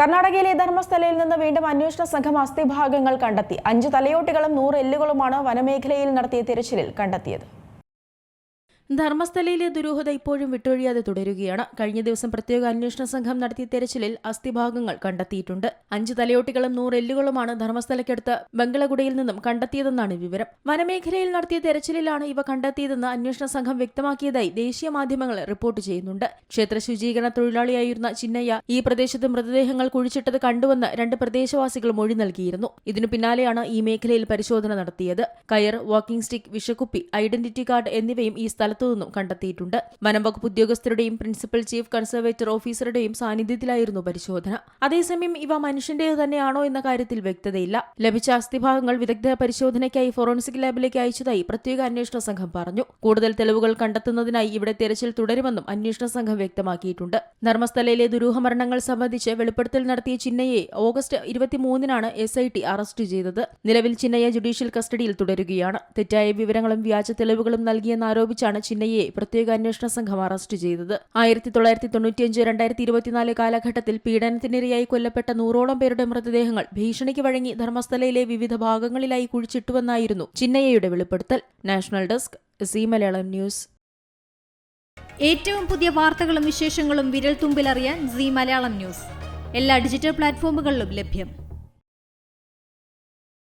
കർണാടകയിലെ ധർമ്മസ്ഥലയിൽ നിന്ന് വീണ്ടും അന്വേഷണ സംഘം അസ്ഥിഭാഗങ്ങൾ കണ്ടെത്തി. അഞ്ച് തലയോട്ടികളും നൂറ് എല്ലുകളുമാണ് വനമേഖലയിൽ നടത്തിയ തിരച്ചിലിൽ കണ്ടെത്തിയത്. ധർമ്മസ്ഥലയിലെ ദുരൂഹത ഇപ്പോഴും വിട്ടൊഴിയാതെ തുടരുകയാണ്. കഴിഞ്ഞ ദിവസം പ്രത്യേക അന്വേഷണ സംഘം നടത്തിയ തെരച്ചിലിൽ അസ്ഥിഭാഗങ്ങൾ കണ്ടെത്തിയിട്ടുണ്ട്. അഞ്ച് തലയോട്ടികളും നൂറ് എല്ലുകളുമാണ് ധർമ്മസ്ഥലയ്ക്കടുത്ത് ബംഗളഗുഡയിൽ നിന്നും കണ്ടെത്തിയതെന്നാണ് വിവരം. വനമേഖലയിൽ നടത്തിയ തെരച്ചിലിലാണ് ഇവ കണ്ടെത്തിയതെന്ന് അന്വേഷണ സംഘം വ്യക്തമാക്കിയതായി ദേശീയ മാധ്യമങ്ങൾ റിപ്പോർട്ട് ചെയ്യുന്നുണ്ട്. ക്ഷേത്ര ശുചീകരണ തൊഴിലാളിയായിരുന്ന ചിന്നയ്യ ഈ പ്രദേശത്ത് മൃതദേഹങ്ങൾ കുഴിച്ചിട്ടത് കണ്ടുവന്ന് രണ്ട് പ്രദേശവാസികൾ മൊഴി നൽകിയിരുന്നു. ഇതിനു പിന്നാലെയാണ് ഈ മേഖലയിൽ പരിശോധന നടത്തിയത്. കയർ വാക്കിംഗ് സ്റ്റിക്ക് വിഷക്കുപ്പി ഐഡന്റിറ്റി കാർഡ് എന്നിവയും ഈ സ്ഥലത്തു നിന്നും കണ്ടെത്തിയിട്ടുണ്ട്. വനം വകുപ്പ് ഉദ്യോഗസ്ഥരുടെയും പ്രിൻസിപ്പൽ ചീഫ് കൺസർവേറ്റർ ഓഫീസറുടെയും സാന്നിധ്യത്തിലായിരുന്നു പരിശോധന. അതേസമയം ഇവ മനുഷ്യന്റേത് തന്നെയാണോ എന്ന കാര്യത്തിൽ വ്യക്തതയില്ല. ലഭിച്ച അസ്ഥിഭാഗങ്ങൾ വിദഗ്ധ പരിശോധനയ്ക്കായി ഫോറൻസിക് ലാബിലേക്ക് അയച്ചതായി പ്രത്യേക അന്വേഷണ സംഘം പറഞ്ഞു. കൂടുതൽ തെളിവുകൾ കണ്ടെത്തുന്നതിനായി ഇവിടെ തിരച്ചിൽ തുടരുമെന്നും അന്വേഷണ സംഘം വ്യക്തമാക്കിയിട്ടുണ്ട്. ധർമ്മസ്ഥലയിലെ ദുരൂഹമരണങ്ങൾ സംബന്ധിച്ച് വെളിപ്പെടുത്തൽ നടത്തിയ ചിന്നയെ ഓഗസ്റ്റ് ഇരുപത്തിമൂന്നിനാണ് എസ് ഐ ടി അറസ്റ്റ് ചെയ്തത്. നിലവിൽ ചിന്നയെ ജുഡീഷ്യൽ കസ്റ്റഡിയിൽ തുടരുകയാണ്. തെറ്റായ വിവരങ്ങളും വ്യാജ തെളിവുകളും നൽകിയെന്നാരോപിച്ചാണ് ചിന്നയെ പ്രത്യേക അന്വേഷണ സംഘം അറസ്റ്റ് ചെയ്തത്. ആയിരത്തി തൊള്ളായിരത്തി തൊണ്ണൂറ്റിയഞ്ച് രണ്ടായിരത്തി ഇരുപത്തിനാല് കാലഘട്ടത്തിൽ പീഡനത്തിനിരയായി കൊല്ലപ്പെട്ട നൂറോളം പേരുടെ മൃതദേഹങ്ങൾ ഭീഷണിക്ക് വഴങ്ങി ധർമ്മസ്ഥലയിലെ വിവിധ ഭാഗങ്ങളിലായി കുഴിച്ചിട്ടുവെന്നായിരുന്നു ചിന്നയ്യയുടെ വെളിപ്പെടുത്തൽ. National desk Zee Malayalam news. ഏറ്റവും പുതിയ വാർത്തകളും വിശേഷങ്ങളും വിരൽ തുമ്പിലറിയാൻ സി മലയാളം ന്യൂസ്. എല്ലാ ഡിജിറ്റൽ പ്ലാറ്റ്ഫോമുകളിലും ലഭ്യം.